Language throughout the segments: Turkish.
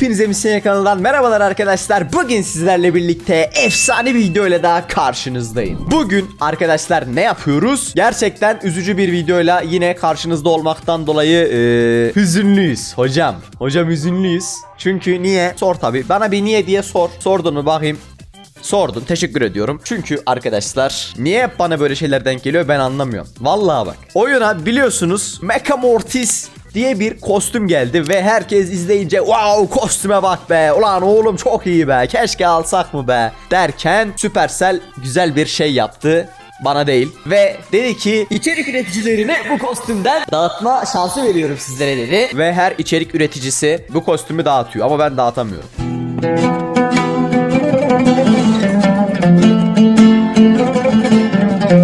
Hepinize Misyon kanalından merhabalar arkadaşlar. Bugün sizlerle birlikte efsane bir video ile daha karşınızdayım. Bugün arkadaşlar ne yapıyoruz? Gerçekten üzücü bir videoyla yine karşınızda olmaktan dolayı eee, hüzünlüyüz hocam. Hocam hüzünlüyüz. Çünkü niye? Sor tabi. Bana bir niye diye sor. Sordun mu bakayım. Sordun teşekkür ediyorum. Çünkü arkadaşlar niye hep bana böyle şeyler denk geliyor ben anlamıyorum. Vallahi bak. Oyuna biliyorsunuz Mecha Mortis diye bir kostüm geldi ve herkes izleyince wow kostüme bak be. Ulan oğlum çok iyi be. Keşke alsak mı be? derken Supercell güzel bir şey yaptı. Bana değil. Ve dedi ki içerik üreticilerine bu kostümden dağıtma şansı veriyorum sizlere dedi. Ve her içerik üreticisi bu kostümü dağıtıyor ama ben dağıtamıyorum.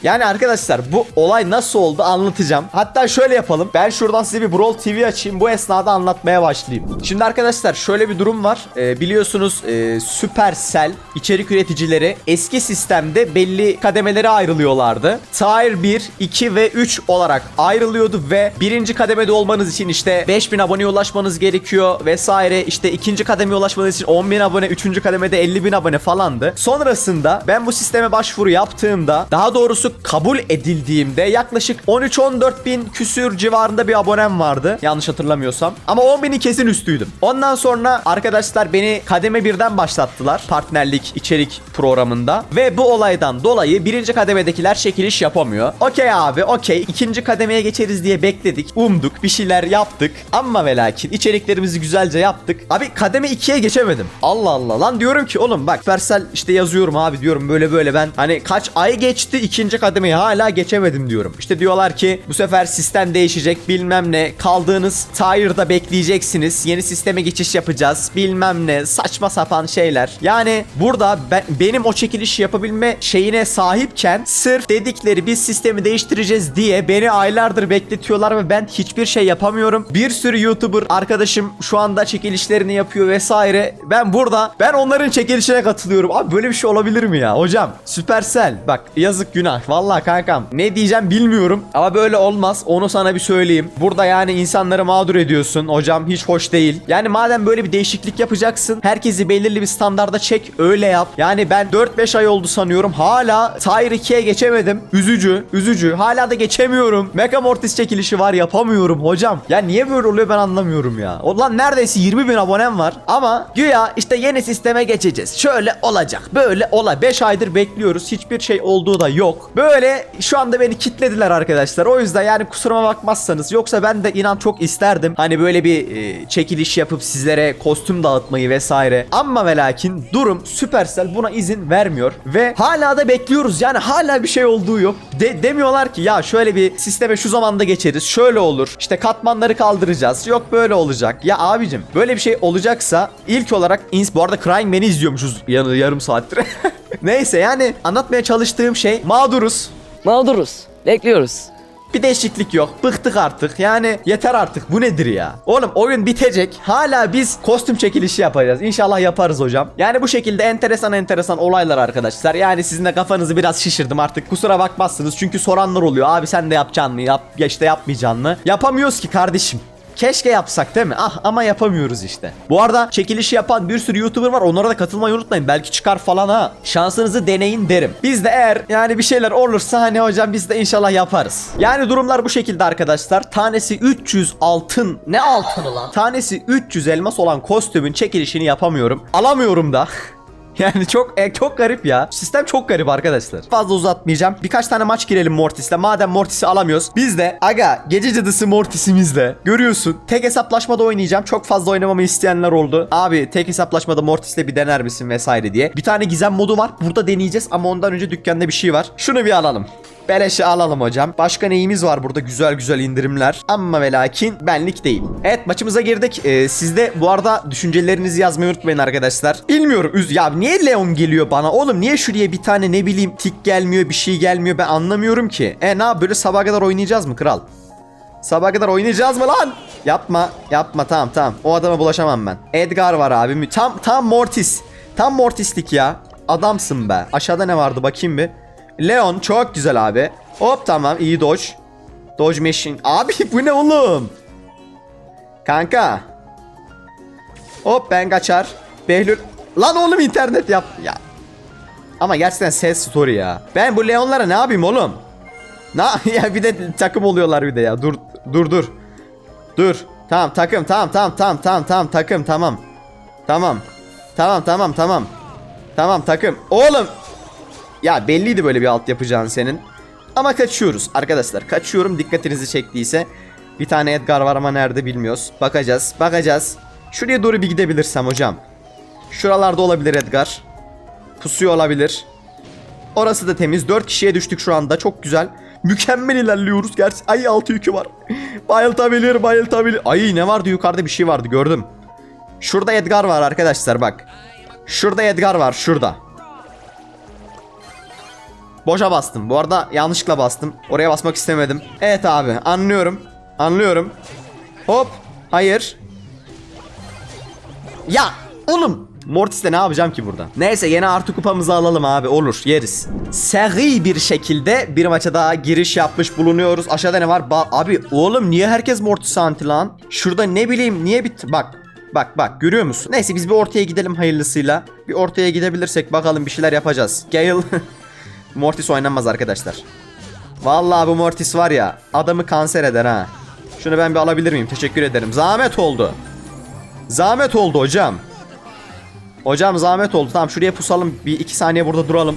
Yani arkadaşlar bu olay nasıl oldu anlatacağım. Hatta şöyle yapalım. Ben şuradan size bir Brawl TV açayım. Bu esnada anlatmaya başlayayım. Şimdi arkadaşlar şöyle bir durum var. Ee, biliyorsunuz e, Supercell içerik üreticileri eski sistemde belli kademelere ayrılıyorlardı. Tier 1, 2 ve 3 olarak ayrılıyordu ve birinci kademede olmanız için işte 5000 aboneye ulaşmanız gerekiyor vesaire. İşte ikinci kademeye ulaşmanız için 10.000 abone, üçüncü kademede 50.000 abone falandı. Sonrasında ben bu sisteme başvuru yaptığımda daha doğrusu kabul edildiğimde yaklaşık 13-14 bin küsür civarında bir abonem vardı. Yanlış hatırlamıyorsam. Ama 10 binin kesin üstüydüm. Ondan sonra arkadaşlar beni kademe birden başlattılar. Partnerlik içerik programında. Ve bu olaydan dolayı birinci kademedekiler çekiliş yapamıyor. Okey abi okey. ikinci kademeye geçeriz diye bekledik. Umduk. Bir şeyler yaptık. Ama ve lakin içeriklerimizi güzelce yaptık. Abi kademe 2'ye geçemedim. Allah Allah. Lan diyorum ki oğlum bak Supercell işte yazıyorum abi diyorum böyle böyle ben hani kaç ay geçti ikinci kademeyi hala geçemedim diyorum. İşte diyorlar ki bu sefer sistem değişecek bilmem ne kaldığınız tier'da bekleyeceksiniz. Yeni sisteme geçiş yapacağız bilmem ne saçma sapan şeyler. Yani burada ben, benim o çekiliş yapabilme şeyine sahipken sırf dedikleri biz sistemi değiştireceğiz diye beni aylardır bekletiyorlar ve ben hiçbir şey yapamıyorum. Bir sürü YouTuber arkadaşım şu anda çekilişlerini yapıyor vesaire. Ben burada ben onların çekilişine katılıyorum. Abi böyle bir şey olabilir mi ya? Hocam Supercell bak yazık günah. Vallahi kankam ne diyeceğim bilmiyorum ama böyle olmaz. Onu sana bir söyleyeyim. Burada yani insanları mağdur ediyorsun. Hocam hiç hoş değil. Yani madem böyle bir değişiklik yapacaksın herkesi belirli bir standarda çek öyle yap. Yani ben 4-5 ay oldu sanıyorum. Hala Tier 2'ye geçemedim. Üzücü. Üzücü. Hala da geçemiyorum. Mega Mortis çekilişi var yapamıyorum hocam. Ya niye böyle oluyor ben anlamıyorum ya. Ulan neredeyse 20 bin abonem var. Ama güya işte yeni sisteme geçeceğiz. Şöyle olacak. Böyle olay. 5 aydır bekliyoruz. Hiçbir şey olduğu da yok. Böyle şu anda beni kitlediler arkadaşlar. O yüzden yani kusuruma bakmazsanız. Yoksa ben de inan çok isterdim. Hani böyle bir e, çekiliş yapıp sizlere kostüm dağıtmayı vesaire. Ama ve lakin durum Supercell buna izin vermiyor. Ve hala da bekliyoruz. Yani hala bir şey olduğu yok. De demiyorlar ki ya şöyle bir sisteme şu zamanda geçeriz. Şöyle olur. İşte katmanları kaldıracağız. Yok böyle olacak. Ya abicim böyle bir şey olacaksa ilk olarak ins bu arada Crying Man'i izliyormuşuz yarım saattir. Neyse yani anlatmaya çalıştığım şey mağduruz. Mağduruz. Bekliyoruz. Bir değişiklik yok. Bıktık artık. Yani yeter artık. Bu nedir ya? Oğlum oyun bitecek. Hala biz kostüm çekilişi yapacağız. İnşallah yaparız hocam. Yani bu şekilde enteresan enteresan olaylar arkadaşlar. Yani sizin de kafanızı biraz şişirdim artık. Kusura bakmazsınız. Çünkü soranlar oluyor. Abi sen de yapacaksın mı? Yap, ya işte yapmayacaksın mı? Yapamıyoruz ki kardeşim. Keşke yapsak değil mi? Ah ama yapamıyoruz işte. Bu arada çekilişi yapan bir sürü YouTuber var. Onlara da katılmayı unutmayın. Belki çıkar falan ha. Şansınızı deneyin derim. Biz de eğer yani bir şeyler olursa hani hocam biz de inşallah yaparız. Yani durumlar bu şekilde arkadaşlar. Tanesi 300 altın. Ne altını lan? Tanesi 300 elmas olan kostümün çekilişini yapamıyorum. Alamıyorum da. Yani çok e, çok garip ya. Sistem çok garip arkadaşlar. Fazla uzatmayacağım. Birkaç tane maç girelim Mortis'le. Madem Mortis'i alamıyoruz. Biz de aga gece cadısı Mortis'imizle görüyorsun. Tek hesaplaşmada oynayacağım. Çok fazla oynamamı isteyenler oldu. Abi tek hesaplaşmada Mortis'le bir dener misin vesaire diye. Bir tane gizem modu var. Burada deneyeceğiz ama ondan önce dükkanda bir şey var. Şunu bir alalım. Beleşe alalım hocam. Başka neyimiz var burada? Güzel güzel indirimler. Ama ve lakin benlik değil. Evet maçımıza girdik. Ee, siz de bu arada düşüncelerinizi yazmayı unutmayın arkadaşlar. Bilmiyorum. Üz ya niye Leon geliyor bana? Oğlum niye şuraya bir tane ne bileyim tik gelmiyor bir şey gelmiyor ben anlamıyorum ki. E ne böyle sabah kadar oynayacağız mı kral? Sabah kadar oynayacağız mı lan? Yapma. Yapma tamam tamam. O adama bulaşamam ben. Edgar var abi. Tam tam Mortis. Tam Mortislik ya. Adamsın be. Aşağıda ne vardı bakayım bir. Leon çok güzel abi. Hop tamam iyi dodge. Dodge machine. Abi bu ne oğlum? Kanka. Hop ben kaçar. Behlül. Lan oğlum internet yap. Ya. Ama gerçekten ses story ya. Ben bu Leonlara ne yapayım oğlum? Na ya bir de takım oluyorlar bir de ya. Dur dur dur. Dur. Tamam takım tamam tamam tamam tamam tamam takım tamam. Tamam. Tamam tamam tamam. Tamam takım. Oğlum. Ya belliydi böyle bir alt yapacağın senin. Ama kaçıyoruz arkadaşlar. Kaçıyorum dikkatinizi çektiyse. Bir tane Edgar var ama nerede bilmiyoruz. Bakacağız. Bakacağız. Şuraya doğru bir gidebilirsem hocam. Şuralarda olabilir Edgar. Pusuyor olabilir. Orası da temiz. 4 kişiye düştük şu anda. Çok güzel. Mükemmel ilerliyoruz. Gerçi ay altı yükü var. bayıltabilir, bayıltabilir. Ay ne vardı yukarıda bir şey vardı gördüm. Şurada Edgar var arkadaşlar bak. Şurada Edgar var şurada. Boşa bastım. Bu arada yanlışlıkla bastım. Oraya basmak istemedim. Evet abi anlıyorum. Anlıyorum. Hop. Hayır. Ya oğlum. Mortis'le ne yapacağım ki burada? Neyse yine artı kupamızı alalım abi olur yeriz. Seri bir şekilde bir maça daha giriş yapmış bulunuyoruz. Aşağıda ne var? Ba- abi oğlum niye herkes Mortis anti lan? Şurada ne bileyim niye bit... Bak Bak bak görüyor musun? Neyse biz bir ortaya gidelim hayırlısıyla. Bir ortaya gidebilirsek bakalım bir şeyler yapacağız. Gale Mortis oynanmaz arkadaşlar. Vallahi bu Mortis var ya adamı kanser eder ha. Şunu ben bir alabilir miyim? Teşekkür ederim. Zahmet oldu. Zahmet oldu hocam. Hocam zahmet oldu. Tamam şuraya pusalım. Bir iki saniye burada duralım.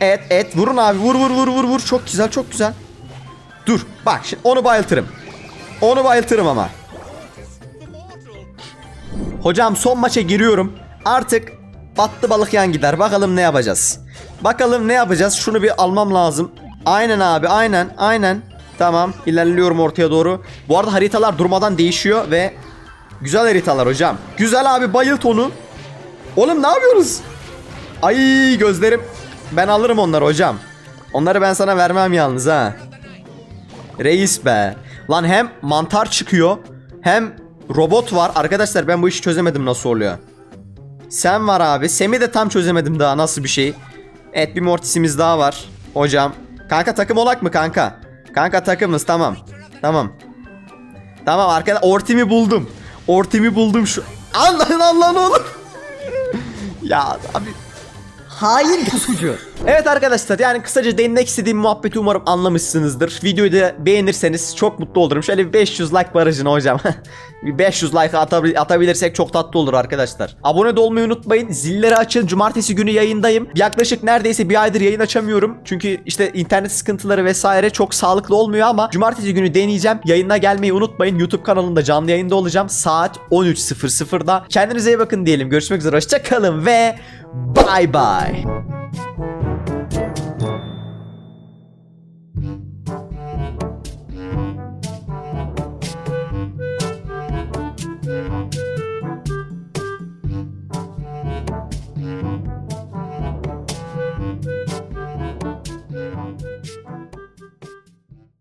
Evet evet vurun abi vur vur vur vur vur. Çok güzel çok güzel. Dur bak şimdi onu bayıltırım. Onu bayıltırım ama. Hocam son maça giriyorum. Artık battı balık yan gider. Bakalım ne yapacağız. Bakalım ne yapacağız. Şunu bir almam lazım. Aynen abi aynen aynen. Tamam ilerliyorum ortaya doğru. Bu arada haritalar durmadan değişiyor ve güzel haritalar hocam. Güzel abi bayılt onu. Oğlum ne yapıyoruz? Ay gözlerim. Ben alırım onları hocam. Onları ben sana vermem yalnız ha. Reis be. Lan hem mantar çıkıyor hem robot var. Arkadaşlar ben bu işi çözemedim nasıl oluyor. Sen var abi. Sem'i de tam çözemedim daha nasıl bir şey. Evet bir mortisimiz daha var. Hocam. Kanka takım olak mı kanka? Kanka takımız tamam. Tamam. Tamam arkada ortimi buldum. Ortimi buldum şu. Allah'ın Allah'ın oğlum. ya abi Hain pusucu. Evet arkadaşlar yani kısaca değinmek istediğim muhabbeti umarım anlamışsınızdır. Videoyu da beğenirseniz çok mutlu olurum. Şöyle bir 500 like barajına hocam. bir 500 like atabil- atabilirsek çok tatlı olur arkadaşlar. Abone de olmayı unutmayın. Zilleri açın. Cumartesi günü yayındayım. Yaklaşık neredeyse bir aydır yayın açamıyorum. Çünkü işte internet sıkıntıları vesaire çok sağlıklı olmuyor ama cumartesi günü deneyeceğim. Yayına gelmeyi unutmayın. YouTube kanalında canlı yayında olacağım. Saat 13.00'da. Kendinize iyi bakın diyelim. Görüşmek üzere. Hoşçakalın ve bye bye.